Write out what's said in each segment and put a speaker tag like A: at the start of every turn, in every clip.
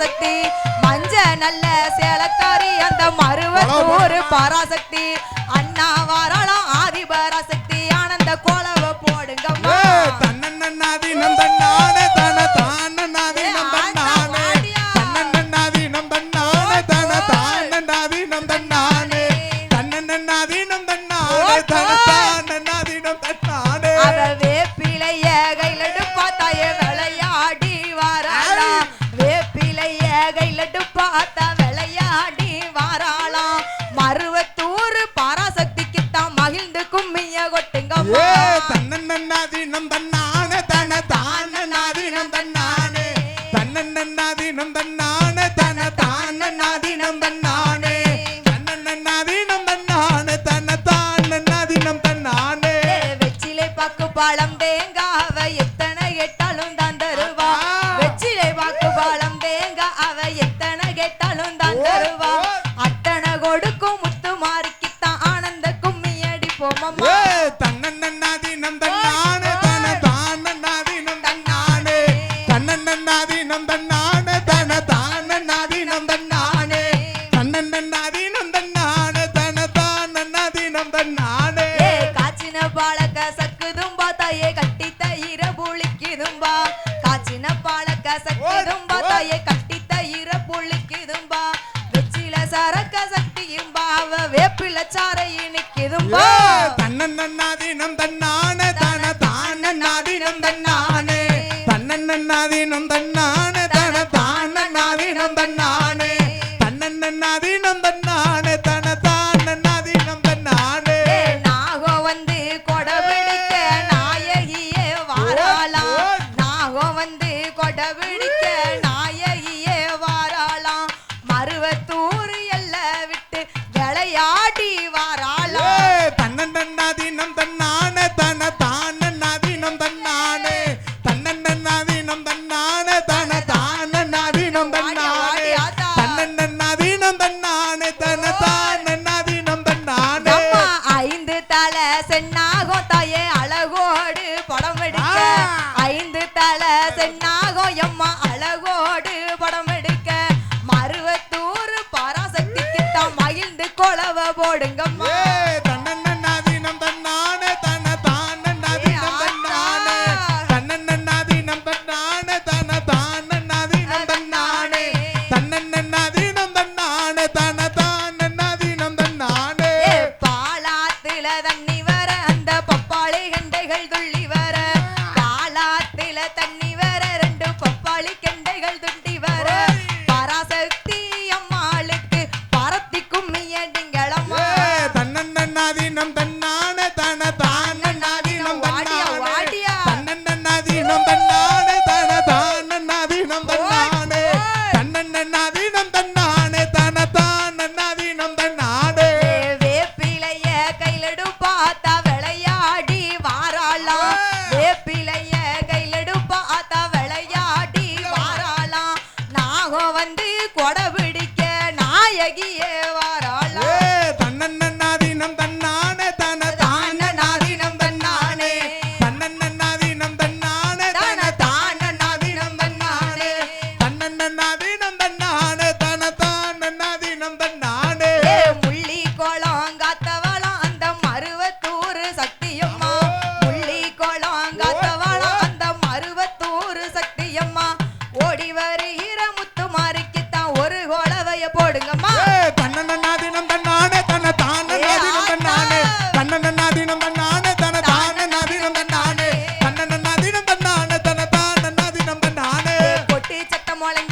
A: பராசக்தி. மஞ்ச நல்ல சேலக்காரி அந்த மருவத்தூர் பராசக்தி. அண்ணா வாராளம் ஆதி பராசக்தி ஆனந்த கோலவ போடுங்கம்மா.
B: தன்னண்ணாதி நம்பண்ணானே தன தானண்ணாதி நம்பண்ணானே தன்னண்ணாதி நம்பண்ணானே தன தானண்ணாதி நம்பண்ணானே தன்னண்ணாதி நம்பண்ணானே தன
A: தானண்ணாதி நம்பண்ணானே pa at வேப்பில சாரை இனிக்குதும்பா
B: தன்னன் நன்னாதீனம் தன்னான தான தான நாதீனம் தன்னானே. தன்னன்
A: நன்னாதீனம்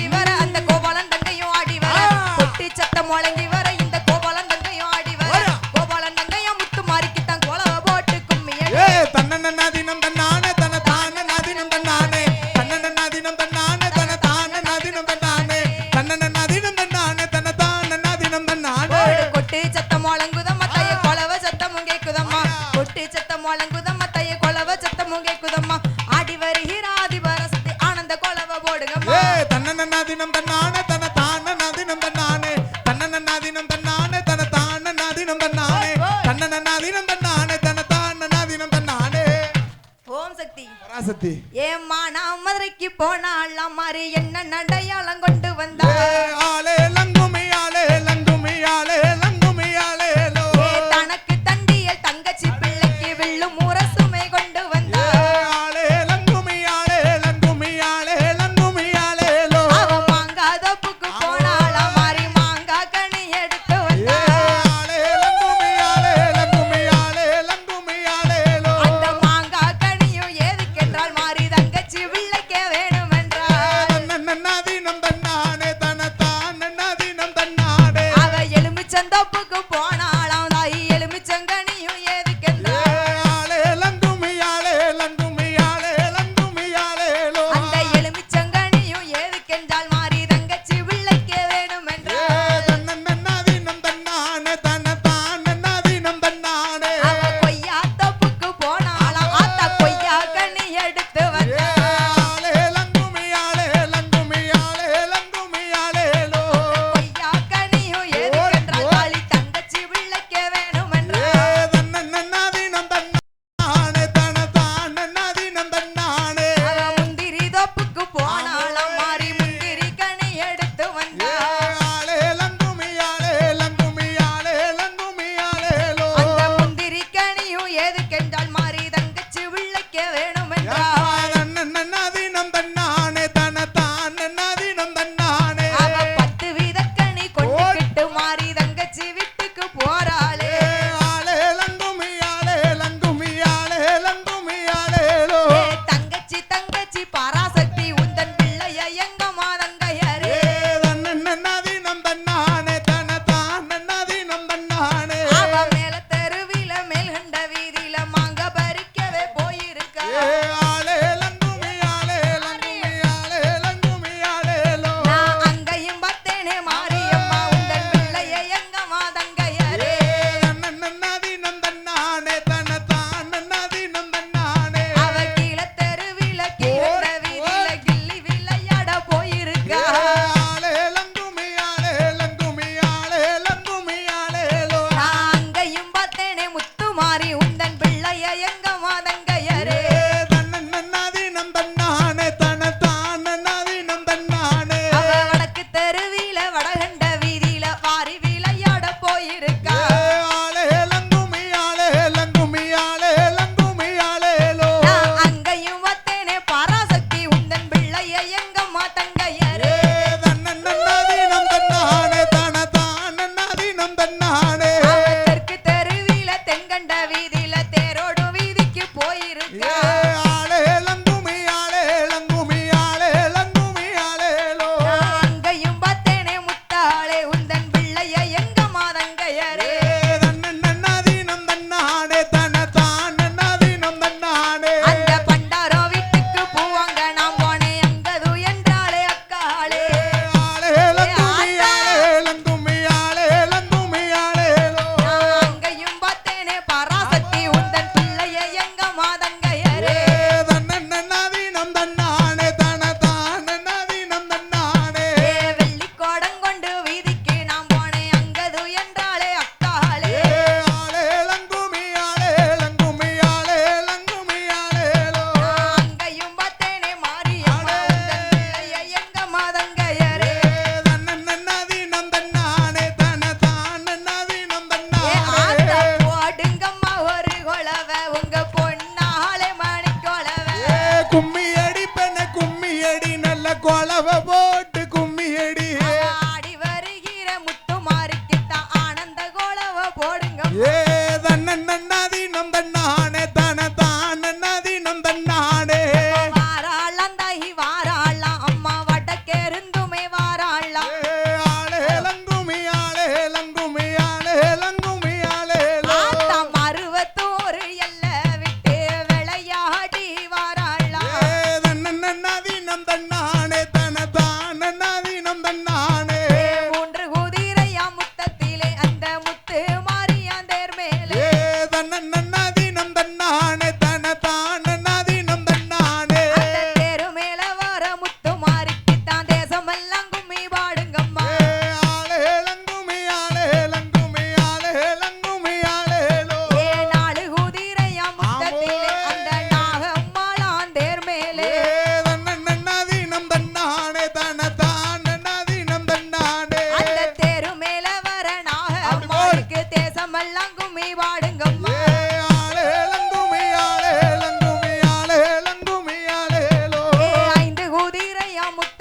A: ஆடி வர அந்த கோபாலன் தங்கையும் ஆடி வர. கொட்டி
B: சத்தம் தன்னநாதினம் தன்னானே தன தான நாதினம் தன்னானே தன்னநாதினம் தன்னானே தன தான நாதினம் தன்னானே. ஓம் சக்தி.
A: ஏம்மா நான் மதுரைக்கு போனால் அம்மாரு என்ன நடையாளம் கொண்டு வந்தா
B: ஆளே
A: தான
B: தான Vamos.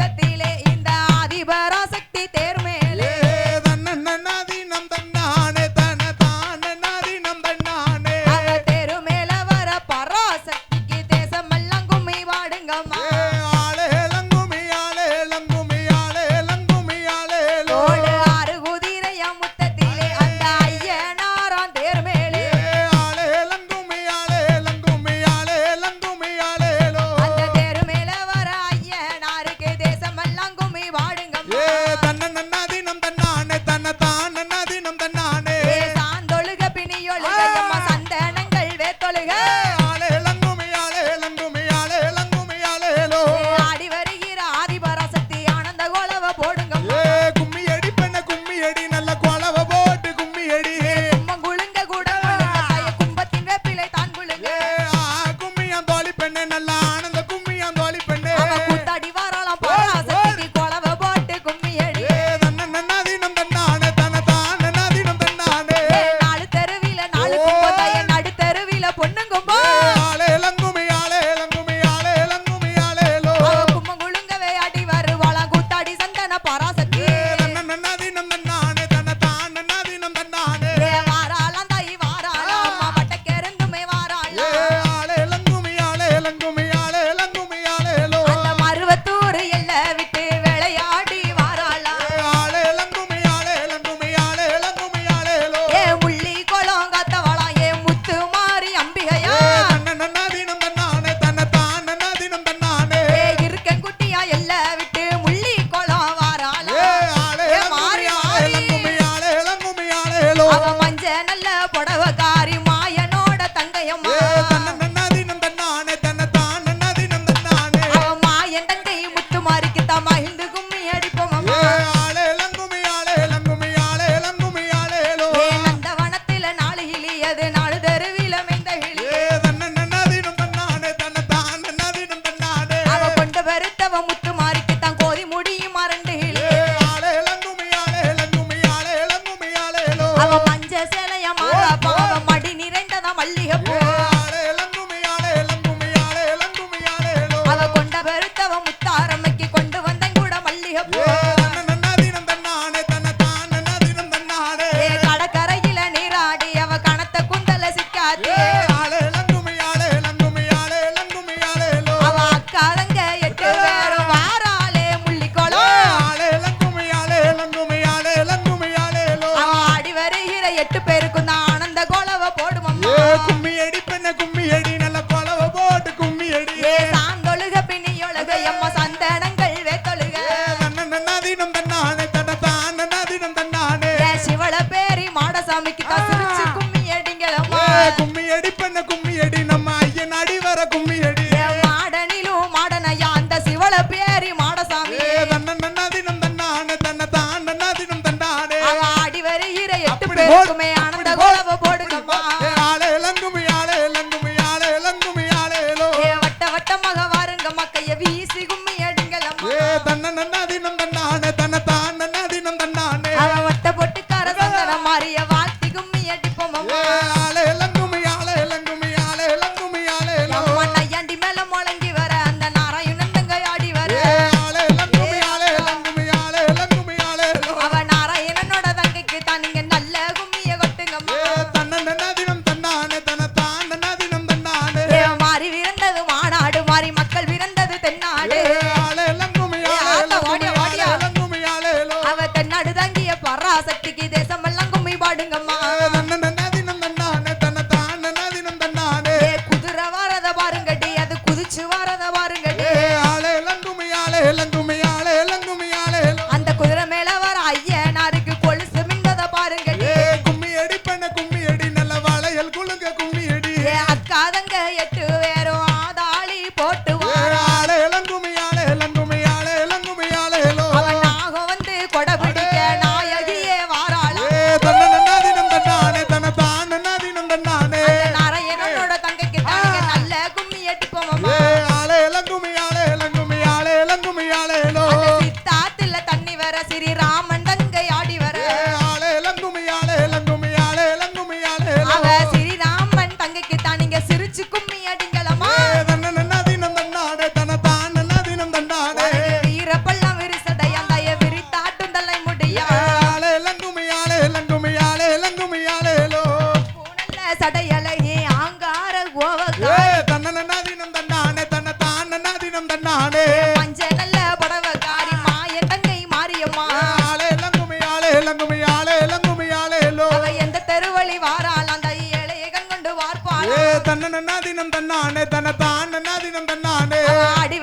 B: தன தாண்டனா தினம் தன்னானே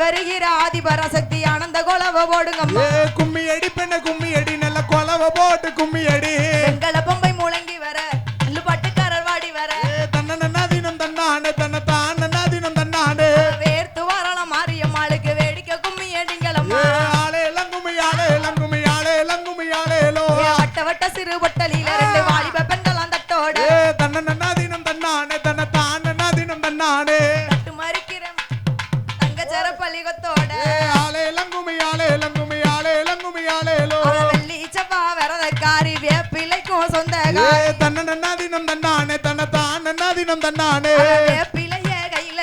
A: வருகிற ஆதிபராசக்தி ஆனந்த கொலவ போடுங்கம்மா.
B: ஏ கும்மி அடி பெண்ண கும்மி அடி நல்ல கொலவ போட்டு கும்மி அடி. அழகா தன்ன நன்னா தினம் தன்னானே தன்ன தான் நன்னா தினம் தன்னானே
A: பிழைய கையில